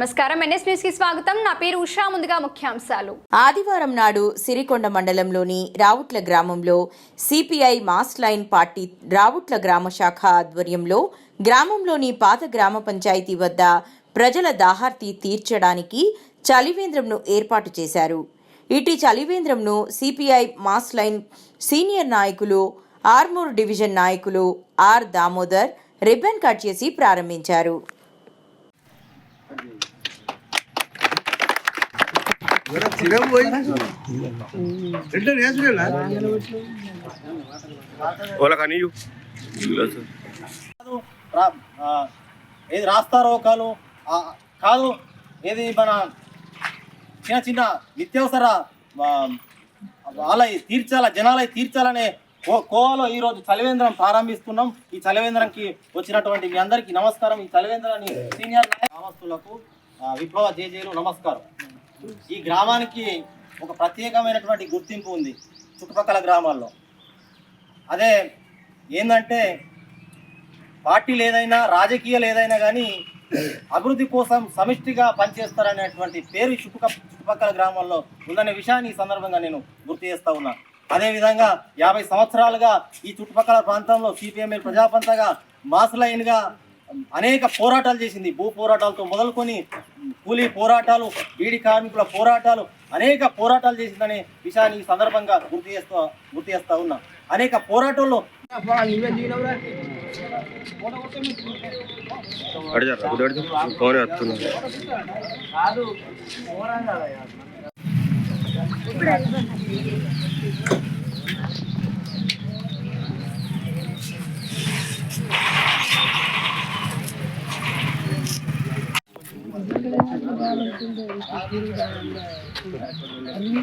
నమస్కారం. ఎన్ఎస్ న్యూస్కి స్వాగతం. నా పేరు ఉషా. ముందుగా ముఖ్యాంశాలు. ఆదివారం నాడు సిరికొండ మండలంలోని రావుట్ల గ్రామంలో CPI mass line party Ravutla గ్రామ శాఖ ఆధ్వర్యంలో గ్రామంలోని పాత గ్రామ పంచాయతీ వద్ద ప్రజల దాహార్తి తీర్చడానికి చలివేంద్రంను ఏర్పాటు చేశారు. ఇటీ చలివేంద్రంను సిపిఐ మాస్ లైన్ సీనియర్ నాయకులు ఆర్మూర్ డివిజన్ నాయకులు ఆర్ దామోదర్ రిబ్బన్ కట్ చేసి ప్రారంభించారు. పోయి. ఏది రాస్తా రోకాలు ఆ, కాదు ఏది మన చిన్న చిన్న నిత్యావసర ఆ, వాళ్ళ తీర్చాల జనాలై తీర్చాలనే కో కోవలో ఈరోజు చలివేంద్రం ప్రారంభిస్తున్నాం. ఈ చలివేంద్రంకి వచ్చినటువంటి మీ అందరికీ నమస్కారం. ఈ చలివేంద్రాన్ని సీనియర్ గ్రామస్తులకు విప్లవ జేజేలు నమస్కారం. ఈ గ్రామానికి ఒక ప్రత్యేకమైనటువంటి గుర్తింపు ఉంది చుట్టుపక్కల గ్రామాల్లో. అదే ఏంటంటే పార్టీలు ఏదైనా రాజకీయాలు ఏదైనా కానీ అభివృద్ధి కోసం సమిష్టిగా పనిచేస్తారనేటువంటి పేరు చుట్టుక చుట్టుపక్క చుట్టుపక్కల గ్రామాల్లో ఉందనే విషయాన్ని ఈ సందర్భంగా నేను గుర్తు చేస్తా ఉన్నా. అదేవిధంగా యాభై సంవత్సరాలుగా ఈ చుట్టుపక్కల ప్రాంతంలో సిపిఎంఎల్ ప్రజాపంతగా మాస్ లైన్గా అనేక పోరాటాలు చేసింది. భూ పోరాటాలతో మొదలుకొని కూలీ పోరాటాలు బీడి కార్మికుల పోరాటాలు అనేక పోరాటాలు చేసిందనే విషయాన్ని ఈ సందర్భంగా గుర్తు చేస్తూ గుర్తు చేస్తూ ఉన్నా. అనేక పోరాటంలో అన్నీ